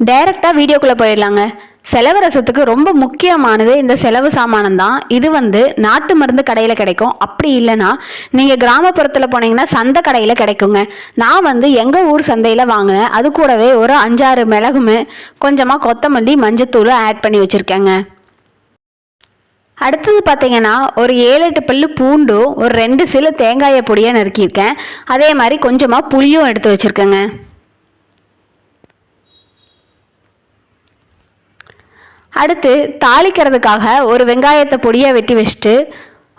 டைரெக்டாக வீடியோக்குள்ளே போயிடலாங்க. செலவு ரசத்துக்கு ரொம்ப முக்கியமானது இந்த செலவு சாமானம் தான். இது வந்து நாட்டு மருந்து கடையில் கிடைக்கும். அப்படி இல்லைன்னா நீங்கள் கிராமப்புறத்தில் போனீங்கன்னா சந்தை கடையில் கிடைக்குங்க. நான் வந்து எங்கள் ஊர் சந்தையில் வாங்கினேன். அது கூடவே ஒரு அஞ்சாறு மிளகுமே கொஞ்சமாக கொத்தமல்லி மஞ்சத்தூள் ஆட் பண்ணி வச்சுருக்கேங்க. அடுத்தது பார்த்தீங்கன்னா ஒரு ஏழு எட்டு பல்லு பூண்டும் ஒரு ரெண்டு சில தேங்காயை பொடியாக நறுக்கியிருக்கேன். அதே மாதிரி கொஞ்சமாக புளியும் எடுத்து வச்சுருக்கேங்க. அடுத்து தாளிக்கிறதுக்காக ஒரு வெங்காயத்தை பொடியாக வெட்டி வச்சுட்டு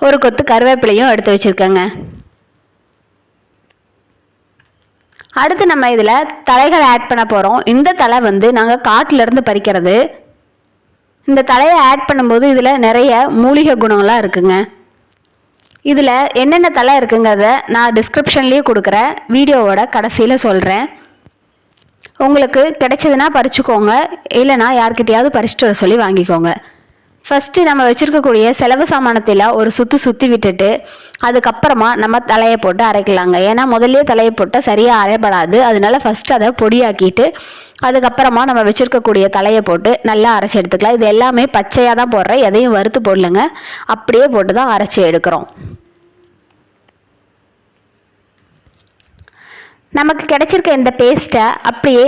ஒரு கொத்து கருவேப்பிலையும் எடுத்து வச்சுருக்கேங்க. அடுத்து நம்ம இதில் தலைகள் ஆட் பண்ண போகிறோம் இந்த தலை வந்து நாங்கள் காட்டிலேருந்து பறிக்கிறது. இந்த தலையை ஆட் பண்ணும்போது இதில் நிறைய மூலிகை குணங்களாக இருக்குங்க. இதில் என்னென்ன தலை இருக்குங்கிறத நான் டிஸ்கிரிப்ஷன்லேயே கொடுக்குறேன். வீடியோவோட கடைசியில் சொல்கிறேன் உங்களுக்கு கிடைச்சதுன்னா பறிச்சுக்கோங்க. இல்லைனா யார்கிட்டையாவது பறிச்சுட்டு வர சொல்லி வாங்கிக்கோங்க. ஃபஸ்ட்டு நம்ம வச்சுருக்கக்கூடிய செலவு சாமானத்தில் ஒரு சுற்றி சுற்றி விட்டுட்டு அதுக்கப்புறமா நம்ம தலையை போட்டு அரைக்கலாங்க. ஏன்னா முதல்ல தலையை போட்டால் சரியாக அரைப்படாது அதனால ஃபஸ்ட்டு அதை பொடியாக்கிட்டு அதுக்கப்புறமா நம்ம வச்சுருக்கக்கூடிய தலையை போட்டு நல்லா அரைச்சி எடுத்துக்கலாம். இது எல்லாமே பச்சையாக தான் போடுறேன். எதையும் வறுத்து போடலங்க. அப்படியே போட்டு தான் அரைச்சி எடுக்கிறோம். நமக்கு கிடைச்சிருக்க இந்த பேஸ்ட்டை அப்படியே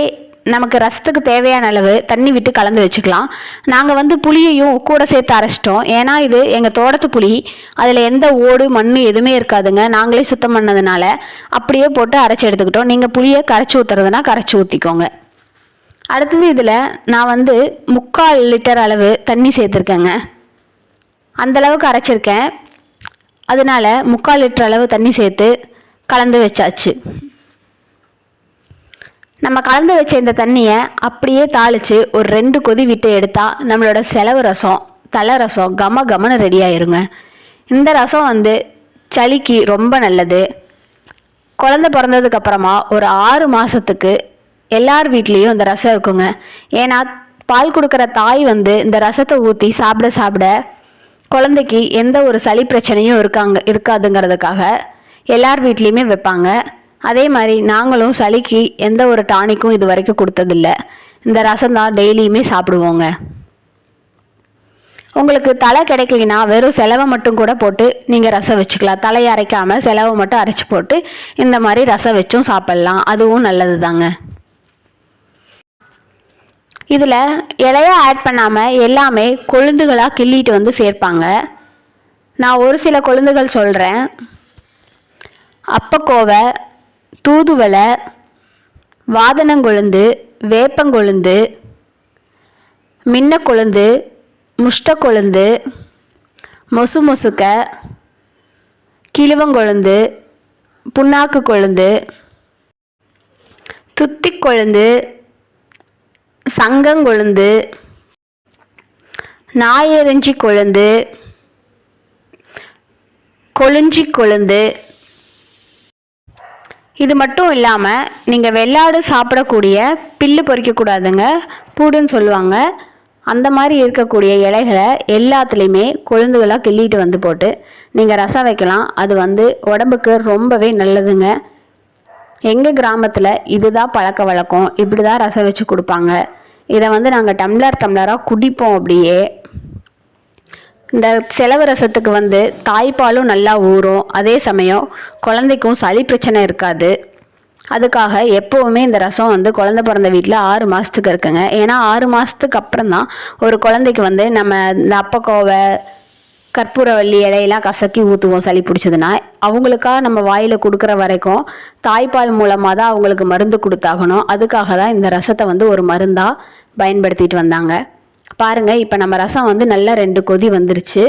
நமக்கு ரசத்துக்கு தேவையான அளவு தண்ணி விட்டு கலந்து வச்சுக்கலாம். நாங்கள் வந்து புளியையும் கூட சேர்த்து அரைச்சிட்டோம். ஏன்னா இது எங்கள் தோட்டத்து புளி. அதில் எந்த ஓடு மண் எதுவுமே இருக்காதுங்க. நாங்களே சுத்தம் பண்ணதுனால அப்படியே போட்டு அரைச்சி எடுத்துக்கிட்டோம். நீங்கள் புளியை கரைச்சி ஊற்றுறதுனா கரைச்சி ஊற்றிக்கோங்க அடுத்தது இதில் நான் வந்து முக்கால் லிட்டர் அளவு தண்ணி சேர்த்துருக்கேங்க. அந்தளவுக்கு அரைச்சிருக்கேன். அதனால் முக்கால் லிட்டர் அளவு தண்ணி சேர்த்து கலந்து வச்சாச்சு. நம்ம கலந்து வச்ச இந்த தண்ணியை அப்படியே தாளித்து ஒரு ரெண்டு கொதி விட்டு எடுத்தால் நம்மளோட செலவு ரசம் தலை ரசம் கம கமன்னு ரெடி ஆயிருங்க. இந்த ரசம் வந்து சளிக்கு ரொம்ப நல்லது. குழந்த பிறந்ததுக்கப்புறமா ஒரு ஆறு மாதத்துக்கு எல்லார் வீட்லேயும் இந்த ரசம் இருக்குங்க. ஏன்னா பால் கொடுக்குற தாய் வந்து இந்த ரசத்தை ஊற்றி சாப்பிட சாப்பிட குழந்தைக்கு எந்த ஒரு சளி பிரச்சனையும் இருக்காங்க இருக்காதுங்கிறதுக்காக எல்லார் வீட்லேயுமே வைப்பாங்க. அதே மாதிரி நாங்களும் சளிக்கு எந்த ஒரு டானிக்கும் இது வரைக்கும் கொடுத்ததில்ல. இந்த ரசம் தான் டெய்லியுமே சாப்பிடுவோங்க. உங்களுக்கு தலை கிடைக்கலனா வெறும் செலவை மட்டும் கூட போட்டு நீங்கள் ரசம் வச்சுக்கலாம். தலையை அரைக்காமல் செலவை மட்டும் அரைச்சி போட்டு இந்த மாதிரி ரசம் வச்சும் சாப்பிட்லாம். அதுவும் நல்லது தாங்க இதில் இலையை ஆட் பண்ணாமல் எல்லாமே கொழுந்துகளாக கிள்ளிட்டு வந்து சேர்ப்பாங்க. நான் ஒரு சில கொழுந்துகள் சொல்கிறேன் அப்பக்கோவை தூதுவளை வாதனங்கொழுந்து வேப்பங்கொழுந்து மின்னக்கொழுந்து முஷ்டக்கொழுந்து மொசு மொசுக்க கிழுவங்கொழுந்து புண்ணாக்கு கொழுந்து துத்தி கொழுந்து சங்கங்கொழுந்து நாயரிஞ்சி கொழுந்து கொழுஞ்சி கொழுந்து இது மட்டும் இல்லாமல் நீங்கள் வெள்ளாடு சாப்பிடக்கூடிய பில்லு பொறிக்கக்கூடாதுங்க பூடுன்னு சொல்லுவாங்க. அந்த மாதிரி இருக்கக்கூடிய இலைகளை எல்லாத்துலேயுமே கொழுந்துகளாக கிள்ளிட்டு வந்து போட்டு நீங்கள் ரசம் வைக்கலாம். அது வந்து உடம்புக்கு ரொம்பவே நல்லதுங்க. எங்கள் கிராமத்தில் இதுதான் பழக்க வழக்கம். இப்படி தான் ரசம் வச்சு கொடுப்பாங்க. இதை வந்து நாங்கள் டம்ளர் டம்ளராக குடிப்போம் அப்படியே. இந்த செலவு ரசத்துக்கு வந்து தாய்ப்பாலும் நல்லா ஊறும். அதே சமயம் குழந்தைக்கும் சளி பிரச்சனை இருக்காது. அதுக்காக எப்போவுமே இந்த ரசம் வந்து குழந்த பிறந்த வீட்டில் ஆறு மாதத்துக்கு இருக்குங்க. ஏன்னா ஆறு மாதத்துக்கு அப்புறம் தான் ஒரு குழந்தைக்கு வந்து நம்ம இந்த அப்பக்கோவை கற்பூரவள்ளி இலையெல்லாம் கசக்கி ஊற்றுவோம் சளி பிடிச்சதுன்னா. அவங்களுக்காக நம்ம வாயில் கொடுக்குற வரைக்கும் தாய்ப்பால் மூலமாக தான் அவங்களுக்கு மருந்து கொடுத்தாகணும். அதுக்காக தான் இந்த ரசத்தை வந்து ஒரு மருந்தாக பயன்படுத்திட்டு வந்தாங்க. பாருங்கள் இப்போ நம்ம ரசம் வந்து நல்லா ரெண்டு கொதி வந்துருச்சு.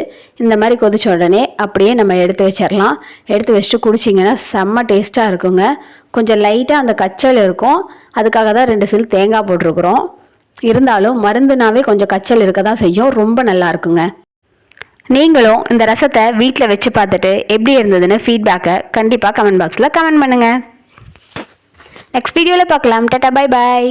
இந்த மாதிரி கொதிச்ச உடனே அப்படியே நம்ம எடுத்து வச்சிடலாம் எடுத்து வச்சுட்டு குடிச்சிங்கன்னா செம்ம டேஸ்ட்டாக இருக்குங்க. கொஞ்சம் லைட்டாக அந்த கச்சல் இருக்கும். அதுக்காக தான் ரெண்டு சில் தேங்காய் போட்டிருக்குறோம். இருந்தாலும் மருந்துனாவே கொஞ்சம் கச்சல் இருக்க தான் செய்யும். ரொம்ப நல்லா இருக்குங்க. நீங்களும் இந்த ரசத்தை வீட்டில் வச்சு பார்த்துட்டு எப்படி இருந்ததுன்னு ஃபீட்பேக்கை கண்டிப்பாக கமெண்ட் பாக்ஸில் கமெண்ட் பண்ணுங்கள் நெக்ஸ்ட் வீடியோவில் பார்க்கலாம். Tata bye bye